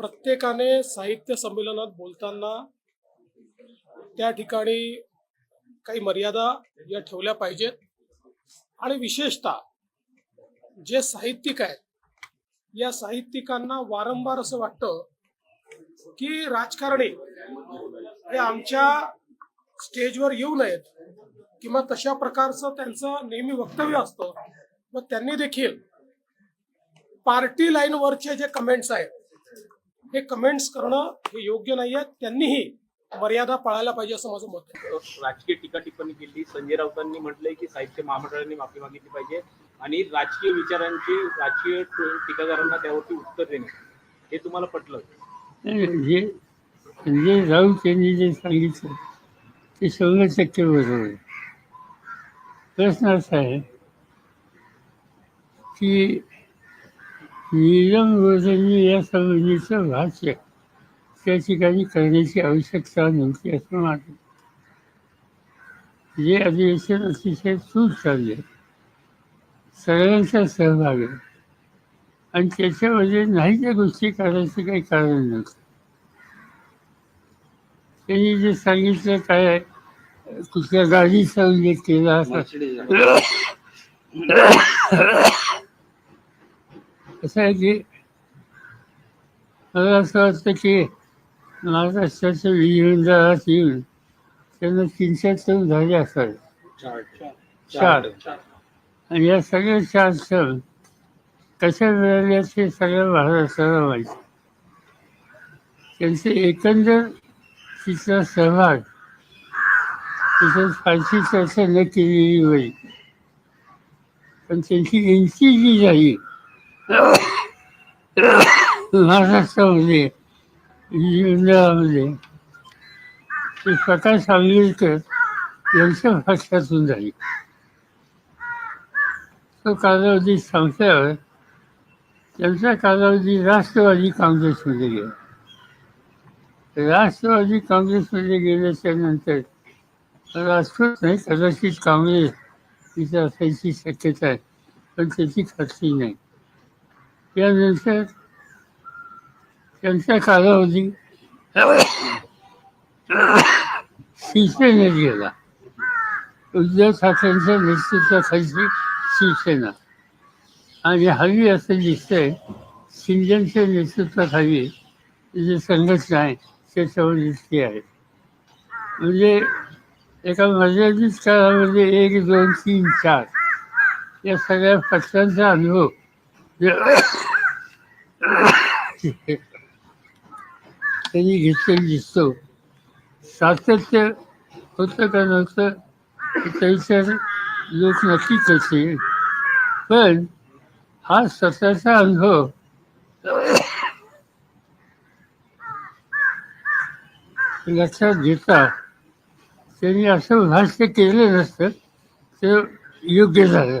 प्रत्येकाने साहित्य संमेलनात बोलताना त्या ठिकाणी काही मर्यादा या ठेवल्या पाहिजेत. आणि विशेषतः जे साहित्यिक आहेत या साहित्यिकांना वारंवार असं वाटतं की राजकारणी हे आमच्या स्टेजवर येऊ नयेत किंवा तशा प्रकारचं त्यांचं नेहमी वक्तव्य असतं. मग त्यांनी देखील पार्टी लाईनवरचे जे कमेंट्स आहेत हे कमेंट्स करणं हे योग्य नाही आहे त्यांनीही मर्यादा पाळायला पाहिजे असं माझं मत आहे. राजकीय टीका टिप्पणी केली. संजय राऊतांनी म्हटलंय की साहित्य महामंडळाने माफी मागितली पाहिजे आणि राजकीय विचारांची राजकीय टीकाकारांना त्यावरती उत्तर देणे. हे तुम्हाला पटलं? जे संजय राऊत यांनी जे सांगितलं ते शंभर टक्के बरोबर आहे. प्रश्न असा आहे की नीलम गोजनी या संबंधीचं भाष्य त्या ठिकाणी करण्याची आवश्यकता नव्हती असं वाटतं जे अधिवेशन अतिशय सूट चालले सगळ्यांचा सहभाग आहे आणि त्याच्यामध्ये नाही त्या गोष्टी करायचं काही कारण नव्हतं त्यांनी जे सांगितलं काय कुठल्या गाडीचा उल्लेख केला कसं असं आहे की मला असं वाटतं की महाराष्ट्राच्या विधिमंडळात येऊन त्यांना तीनशे सण झाले असावे चार आणि या सगळ्या चार सण कशा मिळाल्या ते सगळ्या महाराष्ट्राला माहिती त्यांचे एकंदर तिचा सहभाग तिथं फारशी चर्चा न केलेली होईल पण त्यांची एंट्री जी झाली महाराष्ट्रामध्ये विधिमंडळामध्ये ते प्रकाश आंबेडकर यांच्या भाषातून झाली. तो कालावधी संपल्यावर त्यांचा कालावधी राष्ट्रवादी काँग्रेसमध्ये गेला. राष्ट्रवादी काँग्रेसमध्ये गेल्याच्यानंतर राजकोट नाही कदाचित काँग्रेस तिथे असायची शक्यता आहे पण त्याची खात्री नाही. त्यानंतर त्यांचा कालावधी शिवसेनेत गेला. उद्धव ठाकरेंच्या नेतृत्वाखालची शिवसेना. आणि हवी असं दिसतंय शिंदेच्या नेतृत्वाखाली जे संघटना आहे त्याच्यावर दिसते आहे. म्हणजे एका मर्यादित काळामध्ये एक दोन तीन चार या सगळ्या पक्षांचा अनुभव त्यांनी घेतलेली दिसतो. सातत्य होतं का नव्हतं त्याच्यावर लोक नक्की करतील पण हा स्वतःचा अनुभव लक्षात घेता त्यांनी असं भाष्य केलं नसतं ते योग्य झालं.